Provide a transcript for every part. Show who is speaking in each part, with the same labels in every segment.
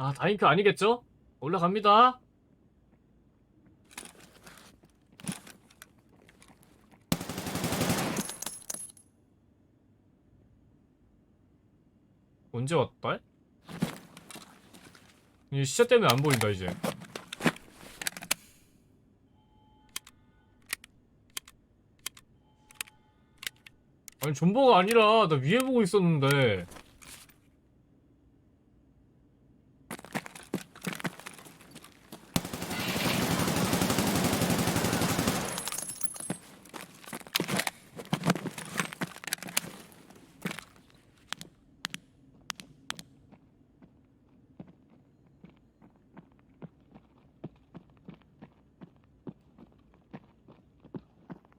Speaker 1: 아, 다인큐 아니겠죠? 올라갑니다. 언제 왔다? 이 시차 때문에 안 보인다 이제. 아니 존버가 아니라 나 위에 보고 있었는데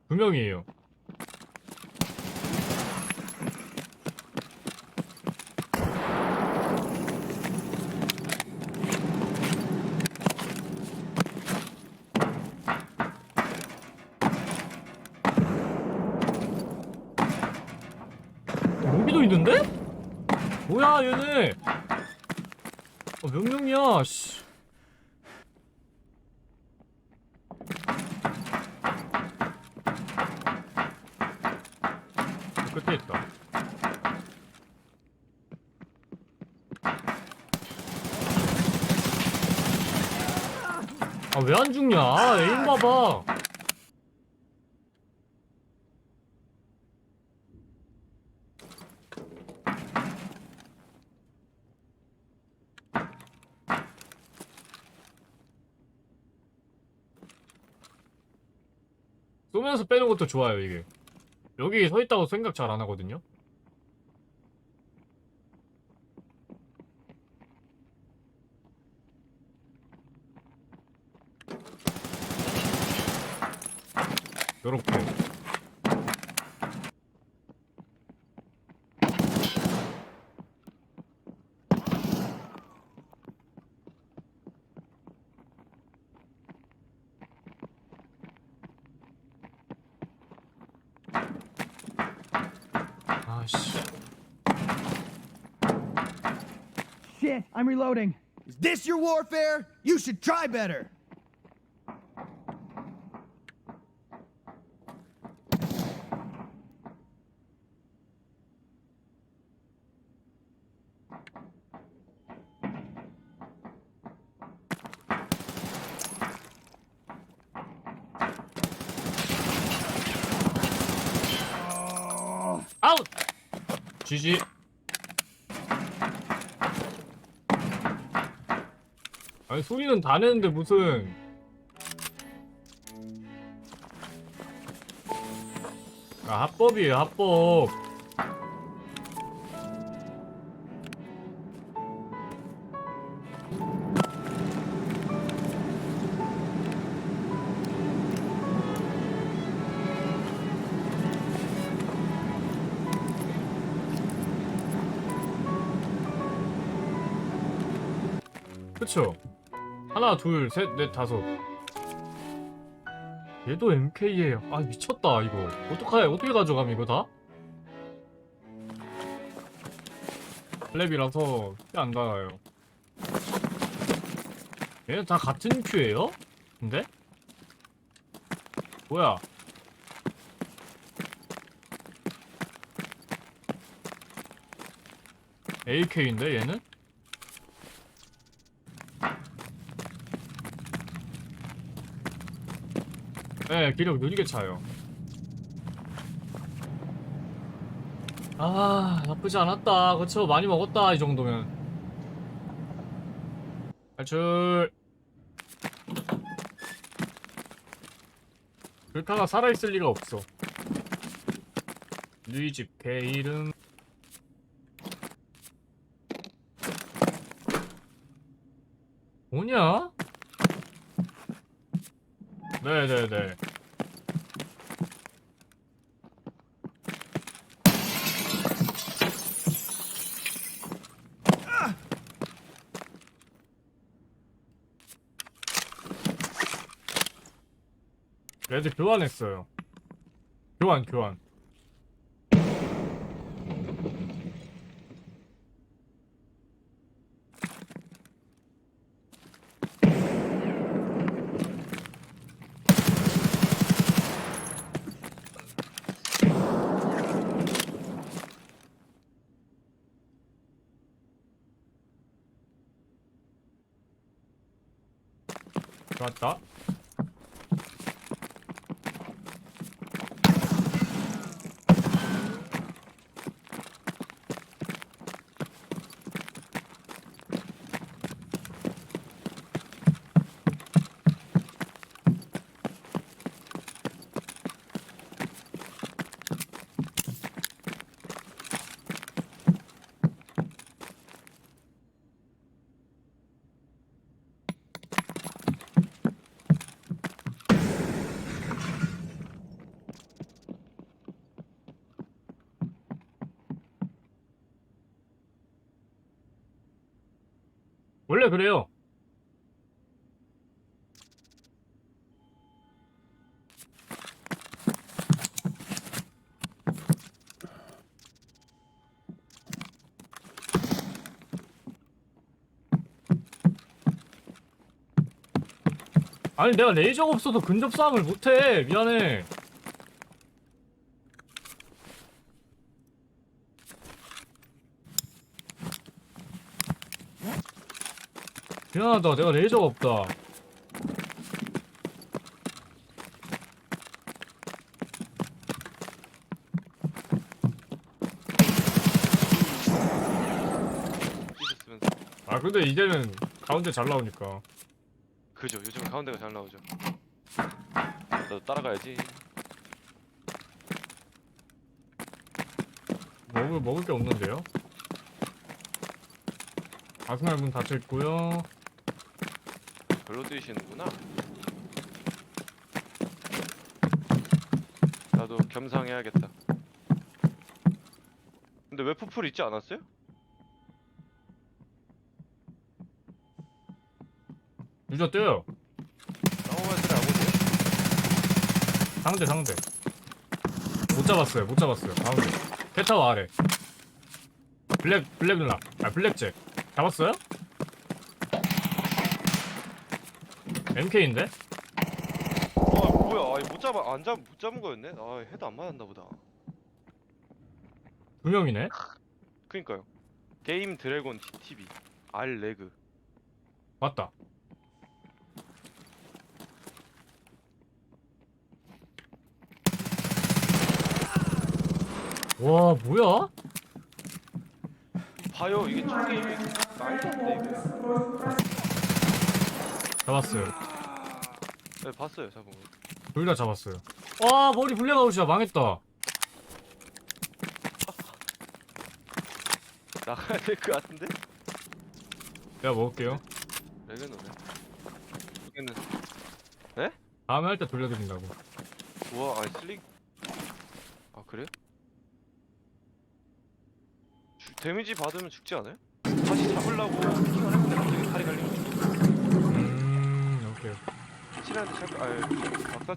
Speaker 1: 두 명이에요. 여기도 있는데? 뭐야 얘네? 어, 몇 명이야? 씨. 끝에 있다. 아 왜 안 죽냐? 아, 에임 봐봐. 쏘면서 빼는 것도 좋아요 이게. 여기 서 있다고 생각 잘 안 하거든요. 요렇게. course.
Speaker 2: Shit, I'm reloading.
Speaker 3: Is this your warfare? You should try better.
Speaker 1: out. 웃! GG. 아니 소리는 다 내는데 무슨 아 합법이에요 합법 그쵸? 하나, 둘, 셋, 넷, 다섯. 얘도 MK예요. 아 미쳤다 이거. 어떡해? 어떻게 가져감 이거 다? 플랩이라서 안 닿아요. 얘는 다 같은 큐예요? 근데? 뭐야? AK인데 얘는? 네, 기력 느리게 차요. 아, 나쁘지 않았다. 그쵸, 많이 먹었다, 이 정도면. 탈출. 글카가 살아있을 리가 없어. 누이 집 개 이름. 뭐냐? 네네네. 레드 교환했어요. 교환, 교환. 좋 원래 그래요. 아니 내가 레이저가 없어서 근접 싸움을 못해 미안해 미안하다. 내가 레이저가 없다. 아 근데 이제는 가운데 잘 나오니까.
Speaker 4: 그죠. 요즘 가운데가 잘 나오죠. 나도 따라가야지.
Speaker 1: 먹을 먹을 게 없는데요? 아스날 문 닫혀 있고요
Speaker 4: 별로 뛰시는구나. 나도 겸상해야겠다. 근데 왜 푸풀 있지 않았어요?
Speaker 1: 유저
Speaker 4: 싸움할 때 아버지?
Speaker 1: 상대 상대. 못 잡았어요 못 잡았어요. 가운데. 캐타워 아래. 블랙 블랙 누나 아 블랙잭. 잡았어요? MK인데?
Speaker 4: 아 뭐야. 아니 못 잡아 안 잡, 못 잡은 거였네? 아 해도 안 맞았나 보다.
Speaker 1: 두 명이네?
Speaker 4: 그니까요. 게임 드래곤 TV R 레그.
Speaker 1: 맞다. 와 뭐야?
Speaker 4: 봐요. 이게 총이 말도 안돼 이거
Speaker 1: 잡았어요
Speaker 4: 네 봤어요 잡은 거.
Speaker 1: 둘 다 잡았어요. 와 머리 블랙아웃이야 망했다.
Speaker 4: 나가야 될 것 같은데?
Speaker 1: 내가 먹을게요.
Speaker 4: 레그는 왜? 여기는.
Speaker 1: 다음에 할 때 돌려드린다고.
Speaker 4: 우와 아니 슬릭 아 그래요? 주, 데미지 받으면 죽지 않아요? 다시 잡으려고 킹을 했는데 갑자기 다리 갈리면
Speaker 1: 음 오케이
Speaker 4: 치라한테 잡.. 아 막사